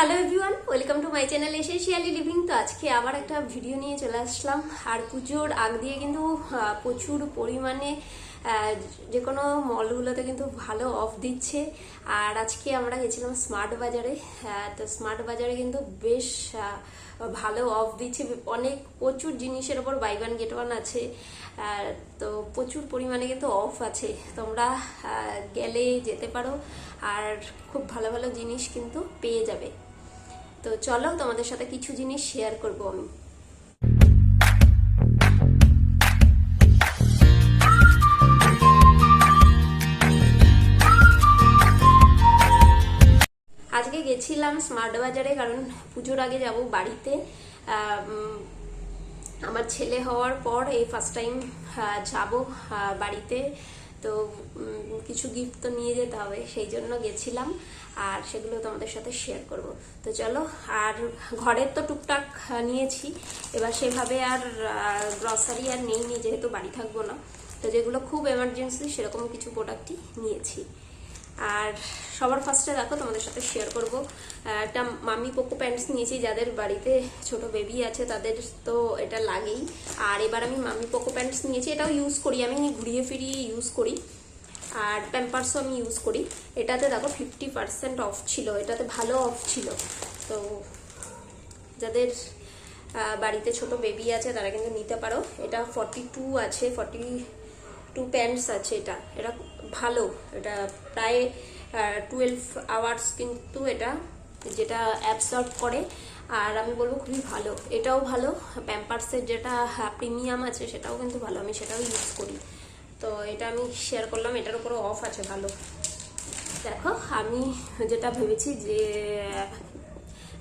Hello everyone welcome to my channel essentially living তো আজকে আবার একটা ভিডিও নিয়ে চলে আসলাম। আর পুজোর আগ দিয়ে কিন্তু প্রচুর পরিমাণে যে কোনো মলগুলোতে কিন্তু ভালো অফ দিচ্ছে। আর আজকে আমরা গেছিলাম স্মার্ট বাজারে তো স্মার্ট বাজারে কিন্তু বেশ ভালো অফ দিচ্ছে। অনেক প্রচুর জিনিসের ওপর বাই ওয়ান গেট ওয়ান আছে। তো প্রচুর পরিমাণে কিন্তু অফ আছে। তোমরা গেলে যেতে পারো। আর খুব ভালো ভালো জিনিস কিন্তু পেয়ে যাবে। তো চলো তোমাদের সাথে কিছু জিনিস শেয়ার করব আমি। আজকে গেছিলাম স্মার্ট বাজারে, কারণ পুজোর আগে যাব বাড়িতে। আমার ছেলে হওয়ার পর এই ফার্স্ট টাইম যাব বাড়িতে। তো কিছু গিফট তো নিয়ে যেতে হবে, সেই জন্য গেছিলাম, আর সেগুলো তোমাদের সাথে শেয়ার করব। তো চলো, আর ঘরের তো টুকটাক নিয়েছি, এবার সেভাবে আর গ্রসারি আর নেই নেইনি, যেহেতু বাড়ি থাকব না, তো যেগুলো খুব এমার্জেন্সি সেরকম কিছু প্রোডাক্টই নিয়েছি। আর সবার ফার্স্টে দেখো তোমাদের সাথে শেয়ার করব। একটা মামি পোকো প্যান্টস নিয়েছি, যাদের বাড়িতে ছোট বেবি আছে, তাদের তো এটা লাগেই। আর এবার আমি মামি পোকো প্যান্টস নিয়েছি, এটাও ইউজ করি। আমি ঘুরিয়ে ফিরিয়ে ইউজ করি। আর প্যাম্পার্সও আমি ইউজ করি। এটাতে দেখো ফিফটি পার্সেন্ট অফ ছিল, এটাতে ভালো অফ ছিল। তো যাদের বাড়িতে ছোট বেবি আছে, তারা কিন্তু নিতে পারো। এটা ফর্টি টু আছে ফর্টি টু প্যান্টস আছে এটা। এটা ভালো। এটা প্রায় টুয়েলভ আওয়ার্স কিন্তু এটা, যেটা অ্যাবসর্ব করে। আর আমি বলব খুবই ভালো। এটাও ভালো। প্যাম্পার্সের যেটা প্রিমিয়াম আছে, সেটাও কিন্তু ভালো। আমি সেটাও ইউজ করি। তো এটা আমি শেয়ার করলাম। এটার উপরও অফ আছে, ভালো। দেখো, আমি যেটা ভেবেছি যে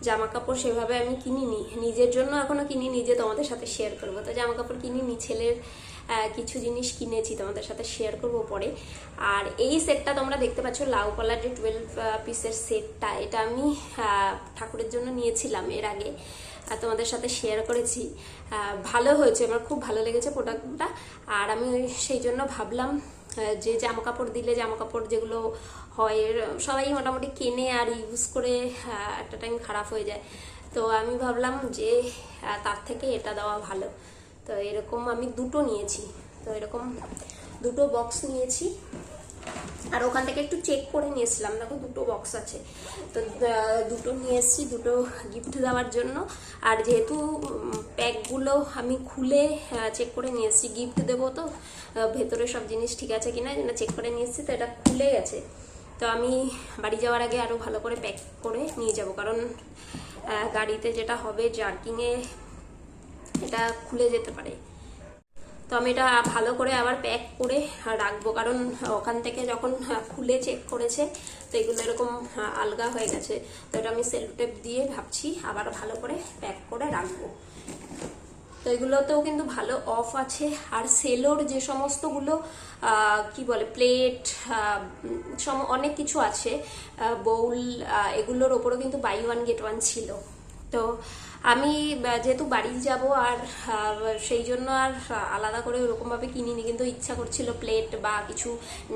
জামা কাপড় সেভাবে আমি কিনিনি। নিজের জন্য এখনও কিনিনি যে তোমাদের সাথে শেয়ার করব। তো জামা কাপড় কিনিনি, ছেলের কিছু জিনিস কিনেছি তোমাদের সাথে শেয়ার করব পরে। আর এই সেটটা তোমরা দেখতে পাচ্ছ, লাউ কলার যে টুয়েলভ পিসের সেটটা এটা আমি ঠাকুরের জন্য নিয়েছিলাম এর আগে। তোমাদের সাথে শেয়ার করেছি। ভালো হয়েছে, আমার খুব ভালো লেগেছে প্রোডাক্টটা আর আমি সেই জন্য ভাবলাম যে জামা কাপড় দিলে জামা কাপড় যেগুলো হয় সবাই মোটামুটি কেনে আর ইউজ করে একটা টাইম খারাপ হয়ে যায়। তো আমি ভাবলাম যে তার থেকে এটা দেওয়া ভালো। তো এরকম আমি দুটো নিয়েছি। তো এরকম দুটো বক্স নিয়েছি। আর ওখান থেকে একটু চেক করে নিয়েছিলাম। দেখো দুটো বক্স আছে। তো দুটো নিয়ে এসেছি, দুটো গিফট দেওয়ার জন্য। আর যেহেতু প্যাকগুলো আমি খুলে চেক করে নিয়ে এসেছি। গিফট দেবো তো? ভেতরে সব জিনিস ঠিক আছে কিনা যেন চেক করে নিয়ে এসেছি, তো এটা খুলে গেছে। তো আমি বাড়ি যাওয়ার আগে আরও ভালো করে প্যাক করে নিয়ে যাব। কারণ গাড়িতে যেটা হবে জার্কিংয়ে এটা খুলে যেতে পারে। তো আমি এটা ভালো করে আবার প্যাক করে রাখব, কারণ ওখান থেকে যখন খুলে চেক করেছে, তো এগুলো এরকম আলগা হয়ে গেছে। তো এটা আমি সেলোটেপ দিয়ে ভাবছি আবার ভালো করে প্যাক করে রাখব। তো এগুলোতেও কিন্তু ভালো অফ আছে। আর সেলোর যে সমস্তগুলো কি বলে প্লেট সম, অনেক কিছু আছে বউল এগুলোর ওপরও কিন্তু বাই ওয়ান গেট ওয়ান ছিল। তো আমি যেহেতু বাড়ি যাব আর সেই জন্য আর আলাদা করে ওরকমভাবে কিনিনি। কিন্তু ইচ্ছা করছিল প্লেট বা কিছু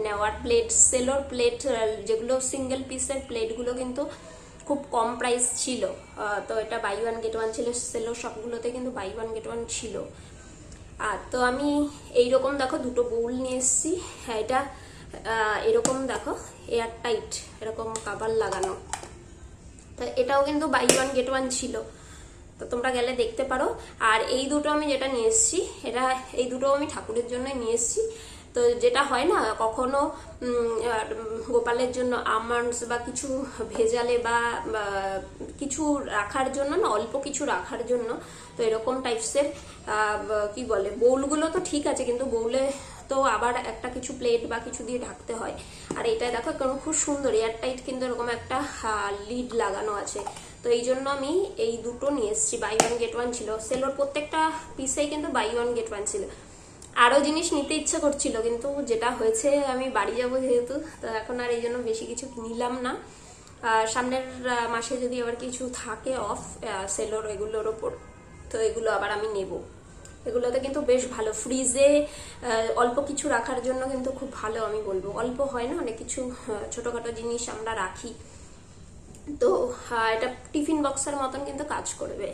নেওয়ার প্লেট সেলোর প্লেট যেগুলো সিঙ্গেল পিসের প্লেটগুলো কিন্তু খুব কম প্রাইস ছিল। তো এটা বাই ওয়ান গেট ওয়ান ছিল সেলোর সবগুলোতে কিন্তু বাই ওয়ান গেট ওয়ান ছিল। আর তো আমি এইরকম দেখো দুটো বোল নিয়ে এসেছি। হ্যাঁ এটা এরকম দেখো এয়ার টাইট এরকম কাবার লাগানো। তো এটাও কিন্তু বাই ওয়ান গেট ওয়ান ছিল। তো তোমরা গেলে দেখতে পারো। আর এই দুটো আমি যেটা নিয়ে এসেছি, এটা এই দুটো আমি ঠাকুরের জন্য নিয়ে এসেছি। তো যেটা হয় না, কখনো গোপালের জন্য আমন্ডস বা কিছু ভেজালে বা কিছু রাখার জন্য না, অল্প কিছু রাখার জন্য, তো এরকম টাইপসের কি বলে বোলগুলো তো ঠিক আছে, কিন্তু বোলে তো আবার একটা কিছু প্লেট বা কিছু দিয়ে ঢাকতে হয়। আর এটা দেখো কারণ খুব সুন্দর এয়ার টাইট কিন্তু এরকম একটা লিড লাগানো আছে। তো এই জন্য আমি এই দুটো নিয়ে এসেছি। বাই ওয়ান গেট ওয়ান ছিল। সেলোর প্রত্যেকটা পিসেই কিন্তু বাই ওয়ান গেট ওয়ান ছিল। আরও জিনিস নিতে ইচ্ছা করছিল, কিন্তু যেটা হয়েছে আমি বাড়ি যাব যেহেতু, তো এখন আর এই জন্য বেশি কিছু নিলাম না। সামনের মাসে যদি আবার কিছু থাকে অফ সেলোর এগুলোর ওপর, তো এগুলো আবার আমি নেব। এগুলোতে কিন্তু বেশ ভালো। ফ্রিজে অল্প কিছু রাখার জন্য কিন্তু খুব ভালো আমি বলব। অল্প হয় না অনেক কিছু ছোটখাটো জিনিস আমরা রাখি। তো আহ, এটা টিফিন বক্সের মতন কিন্তু কাজ করবে।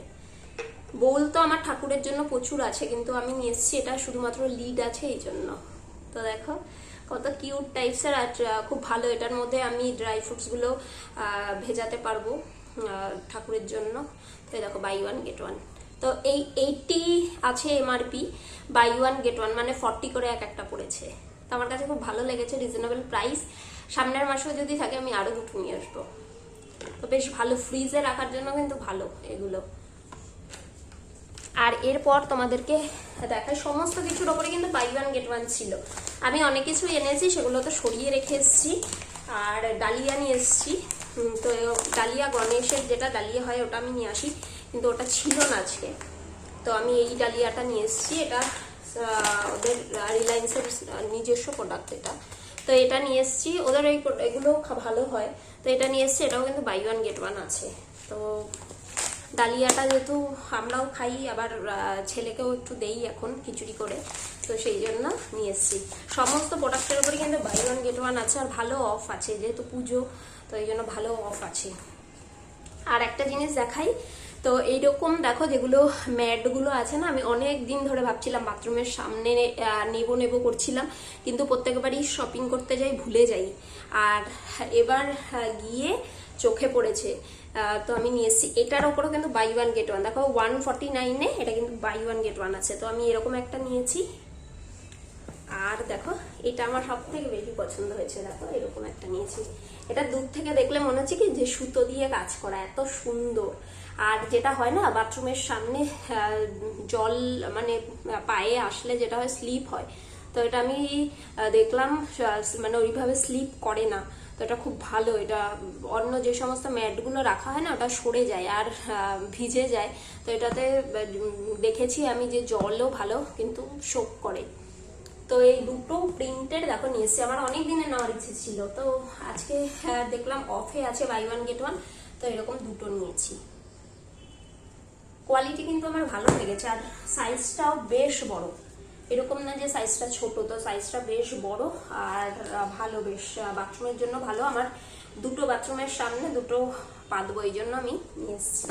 বোল তো আমার ঠাকুরের জন্য প্রচুর আছে কিন্তু আমি নিয়ে এসেছি এটা শুধুমাত্র লিড আছে এই জন্য। তো দেখো কত কিউট টাইপসের আর খুব ভালো এটার মধ্যে আমি ড্রাই ফ্রুটসগুলো ভেজাতে পারব ঠাকুরের জন্য। তো দেখো বাই ওয়ান গেট ওয়ান তো এই এইটটি আছে MRP buy one get one মানে ফর্টি করে এক একটা পড়েছে। তো আমার কাছে খুব ভালো লেগেছে রিজনেবল প্রাইস সামনের মাসেও যদি থাকে, আমি আরও দুটো নিয়ে আসব। তো বেশ ভালো ফ্রিজে রাখার জন্য কিন্তু ভালো এগুলো। আর এরপর তোমাদেরকে দেখায় সমস্ত কিছুর ওপরে কিন্তু বাই ওয়ান গেট ওয়ান ছিল। আমি অনেক কিছু এনেছি, সেগুলো তো সরিয়ে রেখে এসেছি। আর ডালিয়া নিয়ে এসেছি। তো ডালিয়া গণেশের যেটা ডালিয়া হয়, ওটা আমি নিয়ে আসি। কিন্তু ওটা ছিল না আজকে। তো আমি এই ডালিয়াটা নিয়ে এসেছি, এটা ওদের রিলায়েন্সের নিজস্ব প্রোডাক্ট এটা। তো এটা নিয়ে এসেছি, ওদের এই এগুলো ভালো হয়। তো এটা নিয়ে এসেছি, এটাও কিন্তু বাই ওয়ান গেট ওয়ান আছে। তো ডালিয়াটা যেহেতু আমরাও খাই, আবার ছেলেকেও একটু দেই এখন খিচুড়ি করে, তো সেই জন্য নিয়ে এসেছি। সমস্ত প্রোডাক্টের উপরে কিন্তু বাই ওয়ান গেট ওয়ান আছে, আর ভালো অফ আছে, যেহেতু পুজো, তো এই জন্য ভালো অফ আছে। আর একটা জিনিস দেখাই তো এইরকম দেখো যেগুলো ম্যাটগুলো আছে না, আমি অনেক দিন ধরে ভাবছিলাম বাথরুমের সামনে নেব নেব করছিলাম, কিন্তু প্রত্যেকবারই শপিং করতে যাই, ভুলে যাই। আর এবার গিয়ে চোখে পড়েছে। তো আমি নিয়ে এসেছি। এটার ওপরও কিন্তু বাই ওয়ান গেট ওয়ান দেখো ওয়ান ফর্টি নাইনে এটা কিন্তু বাই ওয়ান গেট ওয়ান আছে। তো আমি এরকম একটা নিয়েছি। আর দেখো, এটা আমার সব থেকে বেশি পছন্দ হয়েছে। দেখো, এরকম একটা নিয়েছি। এটা দূর থেকে দেখলে মনে হচ্ছে কি যে সুতো দিয়ে কাজ করা এত সুন্দর। আর যেটা হয় না, বাথরুমের সামনে জল মানে পায়ে আসলে যেটা হয় স্লিপ হয়। তো এটা আমি দেখলাম মানে ওইভাবে স্লিপ করে না। তো এটা খুব ভালো, এটা অন্য যে সমস্ত ম্যাটগুলো রাখা হয় না, ওটা সরে যায় আর ভিজে যায়। তো এটাতে দেখেছি আমি যে জলও ভালো কিন্তু শোক করে। তো এই দুটো প্রিন্টের দেখো নিয়ে এসেছি আমার অনেক দিনের নেওয়ার ইচ্ছে ছিল। তো আজকে আহ, দেখলাম অফে আছে বাই ওয়ান গেট ওয়ান তো এরকম দুটো নিয়েছি। কোয়ালিটি কিন্তু আমার ভালো লেগেছে আর সাইজটাও বেশ বড়। এরকম না যে সাইজটা ছোট তো সাইজটা বেশ বড় আর ভালো বেশ বাথরুমের জন্য ভালো। আমার দুটো বাথরুমের সামনে দুটো পাতবো এই জন্য আমি নিয়ে এসেছি।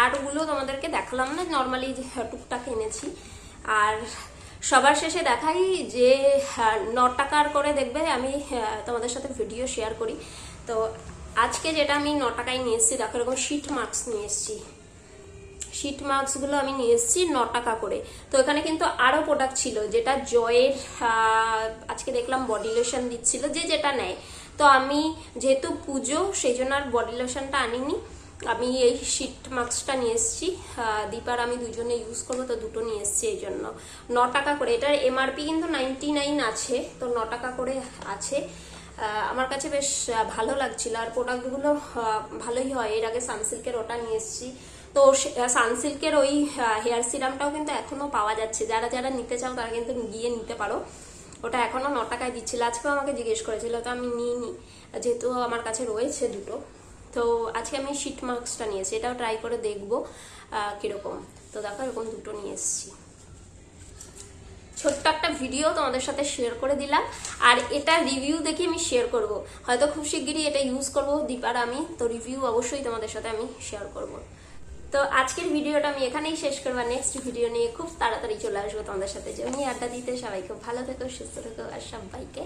আর ওগুলো তোমাদেরকে দেখালাম না নর্মালি যে টুকটাক এনেছি। আর সবার শেষে দেখাই যে ন টাকার করে দেখবে আমি তোমাদের সাথে ভিডিও শেয়ার করি। তো আজকে যেটা আমি ন টাকায় নিয়ে এসেছি, দেখো এরকম শিট মার্কস নিয়ে এসেছি। শিট মার্কসগুলো আমি নিয়ে এসেছি ন টাকা করে। তো এখানে কিন্তু আরও প্রোডাক্ট ছিল, যেটা জয়ের আজকে দেখলাম বডি লোশন দিচ্ছিল, যে যেটা নেয়। তো আমি যেহেতু পুজো, সেই জন্য আর বডি লোশনটা আনিনি। আমি এই শিট মাস্কটা নিয়ে এসেছি। দীপার আমি দুজনে ইউজ করব, তো দুটো নিয়ে এসেছি এই জন্য। ন টাকা করে। এটার এমআরপি কিন্তু নাইনটি নাইন আছে, তো ন টাকা করে আছে। আমার কাছে বেশ ভালো লাগছিল। আর প্রোডাক্টগুলো ভালোই হয়। এর আগে সানসিল্কের ওটা নিয়ে এসেছি। তো সানসিল্কের ওই হেয়ার সিরামটাও কিন্তু এখনও পাওয়া যাচ্ছে। যারা যারা নিতে চাও, তারা কিন্তু গিয়ে নিতে পারো। ওটা এখনও ন টাকায় দিচ্ছিল। আজকেও আমাকে জিজ্ঞেস করেছিল, তো আমি নিইনি। যেহেতু আমার কাছে রয়েছে দুটো। তো আজকে আমি শিট মাস্কটা নিয়েছি, এটাও ট্রাই করে দেখব কীরকম। তো দেখো, এরকম দুটো নিয়ে এসেছি। ছোট্ট একটা ভিডিও তোমাদের সাথে শেয়ার করে দিলাম, আর এটা রিভিউ দেখে আমি শেয়ার করব। হয়তো খুব শিগগিরই এটা ইউজ করব, দীপার আমি, তো রিভিউ অবশ্যই তোমাদের সাথে আমি শেয়ার করব। তো আজকের ভিডিওটা আমি এখানেই শেষ করব নেক্সট ভিডিও নিয়ে খুব তাড়াতাড়ি চলে আসব তোমাদের সাথে। জমি আড্ডা দিতে সবাই খুব ভালো থেকো, সুস্থ থেকো, আর সবাইকে